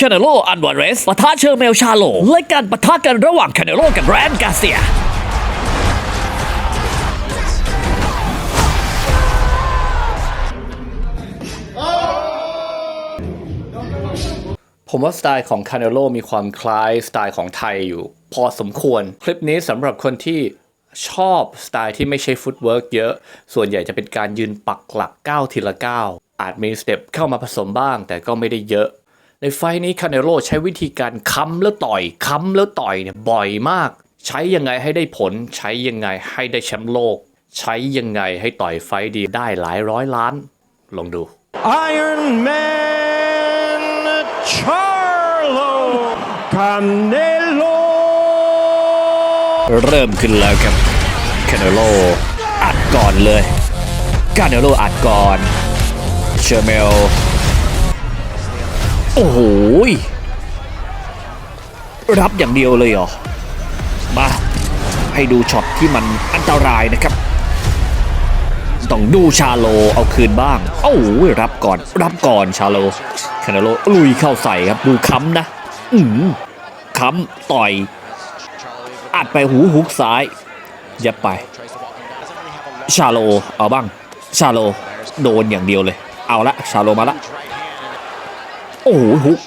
คเนโลอันวาเรสปะทะเชอร์เมลชาโล และการปะทะกันระหว่างคเนโลกับแรนกาเซียผมว่าสไตล์ของคา n นโ o มีความคล้ายสไตล์ของไทยอยู่ พอสมควร คลิปนี้สำหรับคนที่ชอบสไตล์ที่ไม่ใช่ฟุตเวิร์กเยอะ ส่วนใหญ่จะเป็นการยืนปักหลักก้าวทีละก้าวอาจมีสเต็ปเข้ามาผสมบ้าง แต่ก็ไม่ได้เยอะ ในไฟล์นี้คา n นโ o ใช้วิธีการค้ำแล้วต่อยค้ำแล้วต่อยเนี่ยบ่อยมาก ใช้ยังไงให้ได้ผล ใช้ยังไงให้ได้แชมป์โลก ใช้ยังไงให้ต่อยไฟต์ดีได้หลายร้อยล้าน ลองดู Iron Man Charlo Canelo เริ่มขึ้นแล้วครับคาเนโลอัดก่อนเลยคาเนโลอัดก่อนเชอร์เมล โอ้โหรับอย่างเดียวเลยเหรอ มาให้ดูช็อตที่มันอันตรายนะครับ ต้องดูชาโลเอาคืนบ้าง โอ้โหรับก่อน รับก่อนชาโลคาเนโลลุยเข้าใส่ครับ ดูค้ำนะ อืมค้ำต่อย อัดไปหูฮุกซ้ายยับไป ชาโลเอาบ้าง ชาโลโดนอย่างเดียวเลย เอาละชาโลมาละ โอ้โหฮุก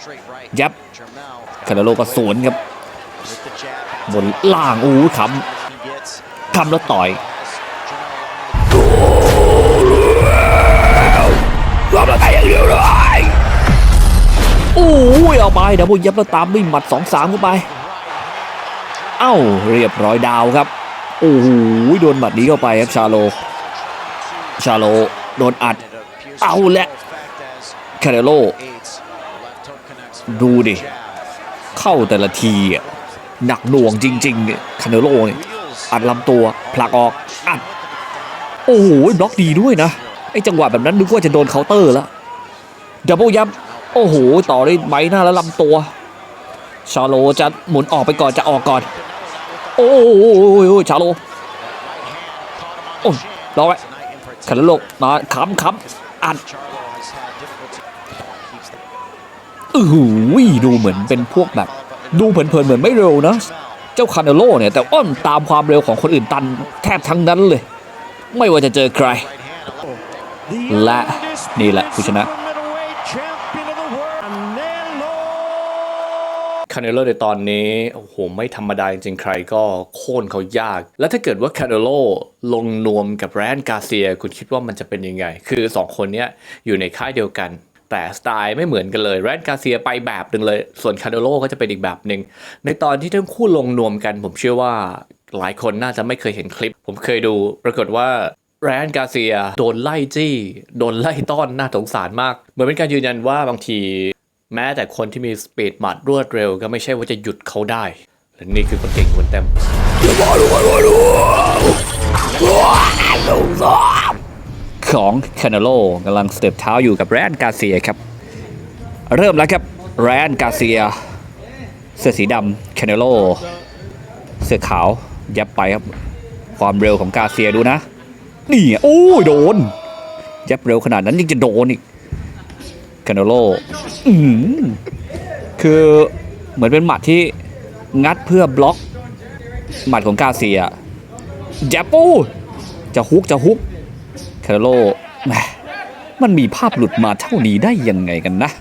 ยับคานาโลก็สวนครับบนล่างโอ้โหคำคำแล้วต่อยรับแล้วไงอย่างเดียวเลยโอ้ยเอาไปเดี๋ยวพวกยับแล้วตามด้วยหมัดสองสามเข้าไป เอ้าเรียบร้อยดาวครับโอ้โหโดนหมัดนี้เข้าไปครับชาโล ชาโลโดนอัด เอาและคาเนโล ดูดิ เข้าแต่ละทีอะหนักหน่วงจริงๆเนี่ยคาเนโลเนี่ยอัดลำตัวผลักออกอัด โอ้โหบล็อกดีด้วยนะ ไอจังหวะแบบนั้นนึกว่าจะโดนเคาน์เตอร์แล้วดับเบิลยับ โอ้โห ต่อด้วยใบหน้าและลำตัว ชาโลจะหมุนออกไปก่อนจะออกก่อน โอ้ยชาโลโอ้รอไว้ขันโลกมาค้ำค้ำอัด อือหือดูเหมือนเป็นพวกแบบ ดูเผินๆเหมือนไม่เร็วนะ เจ้าคาเนโลเนี่ยแต่อ้อนตามความเร็วของคนอื่นตันแทบทั้งนั้นเลย ไม่ว่าจะเจอใคร และนี่แหละผู้ชนะ middleweight champion of the world Canelo คา n นโ o ในตอนนี้โอ้โหไม่ธรรมดาจริงๆใครก็โค่นเขายาก แล้วถ้าเกิดว่าคา n นโ o ลงนวมกับแรนกาเซีย คุณคิดว่ามันจะเป็นยังไง คือ 2 คนนี้อยู่ในค่ายเดียวกัน แต่สไตล์ไม่เหมือนกันเลยแรนกาเซียไปแบบหนึ่งเลย ส่วนคา n นโ o ก็จะเป็นอีกแบบหนึ่ง ในตอนที่ทั้งคู่ลงนวมกัน ผมเชื่อว่าหลายคนน่าจะไม่เคยเห็นคลิป ผมเคยดู ปรากฏว่าแรนกาเซียโดนไล่จี้ โดนไล่ต้อนน่าสงสารมาก เหมือนเป็นการยืนยันว่าบางที แม้แต่คนที่มีสปีดหมัดรวดเร็วก็ไม่ใช่ว่าจะหยุดเขาได้และนี่คือคนเก่งคนเต็ม ของคาเนโลกำลังสเต็ปเท้าอยู่กับแรนกาเซียครับ เริ่มแล้วครับแรนกาเซีย เสื้อสีดำคาเนโล เสื้อขาวยับไปครับ ความเร็วของกาเซียดูนะ นี่โอ้ยโดน ยับเร็วขนาดนั้นยังจะโดนอีกคาเนโลอืมคือเหมือนเป็นหมัดที่งัดเพื่อบล็อก หมัดของกาเซียยับปูจะฮุกจะฮุก คาร์โลแหมมันมีภาพหลุดมาเท่านี้ได้ยังไงกันนะ